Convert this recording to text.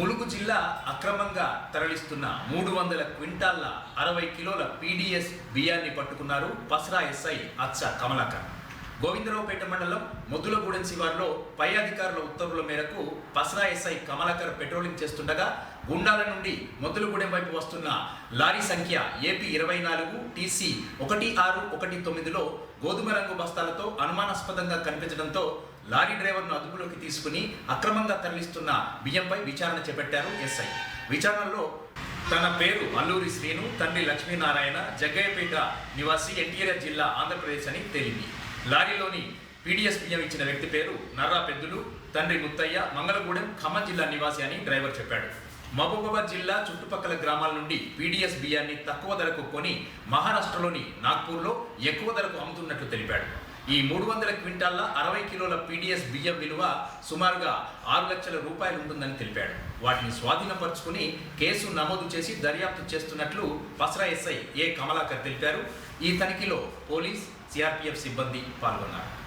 ములుగు జిల్లా అక్రమంగా తరలిస్తున్న మూడు వందల క్వింటాళ్ళ అరవై కిలోల పీడీఎస్ బియ్యాన్ని పట్టుకున్నారు పసరా ఎస్ఐ అచ్చ కమలాకర్. గోవిందరావుపేట మండలం ముద్దులగూడెం శివార్లో పై అధికారుల ఉత్తర్వుల మేరకు పసరా ఎస్ఐ కమలాకర్ పెట్రోలింగ్ చేస్తుండగా గుండాల నుండి మొద్దులగూడెం వైపు వస్తున్న లారీ సంఖ్య ఏపీ ఇరవై నాలుగు టీసీ ఒకటి ఆరు ఒకటి తొమ్మిదిలో గోధుమ రంగు బస్తాలతో అనుమానాస్పదంగా కనిపించడంతో లారీ డ్రైవర్ను అదుపులోకి తీసుకుని అక్రమంగా తరలిస్తున్న బియ్యంపై విచారణ చేపట్టారు ఎస్ఐ. విచారణలో తన పేరు అల్లూరి శ్రీను తండ్రి లక్ష్మీనారాయణ జగ్గయ్యపేట నివాసి ఎన్టీఆర్ జిల్లా ఆంధ్రప్రదేశ్ అని తేలింది. లారీలోని పీడీఎస్ బియ్యం ఇచ్చిన వ్యక్తి పేరు నర్రా పెద్దులు తండ్రి ముత్తయ్య మంగళగూడెం ఖమ్మం జిల్లా నివాసి అని డ్రైవర్ చెప్పాడు. మహబూబాబాద్ జిల్లా చుట్టుపక్కల గ్రామాల నుండి పీడీఎస్ బియ్యాన్ని తక్కువ ధరకు కొని మహారాష్ట్రలోని నాగ్పూర్లో ఎక్కువ ధరకు అమ్ముతున్నట్లు తెలిపాడు. ఈ మూడు వందల క్వింటాల్ల అరవై కిలోల పీడీఎస్ బియ్యం విలువ సుమారుగా ఆరు లక్షల రూపాయలు ఉంటుందని తెలిపాడు. వాటిని స్వాధీనపరుచుకుని కేసు నమోదు చేసి దర్యాప్తు చేస్తున్నట్లు పసరా ఎస్ఐ ఏ. కమలాకర్ తెలిపారు. ఈ తనిఖీలో పోలీస్ సిఆర్పిఎఫ్ సిబ్బంది పాల్గొన్నారు.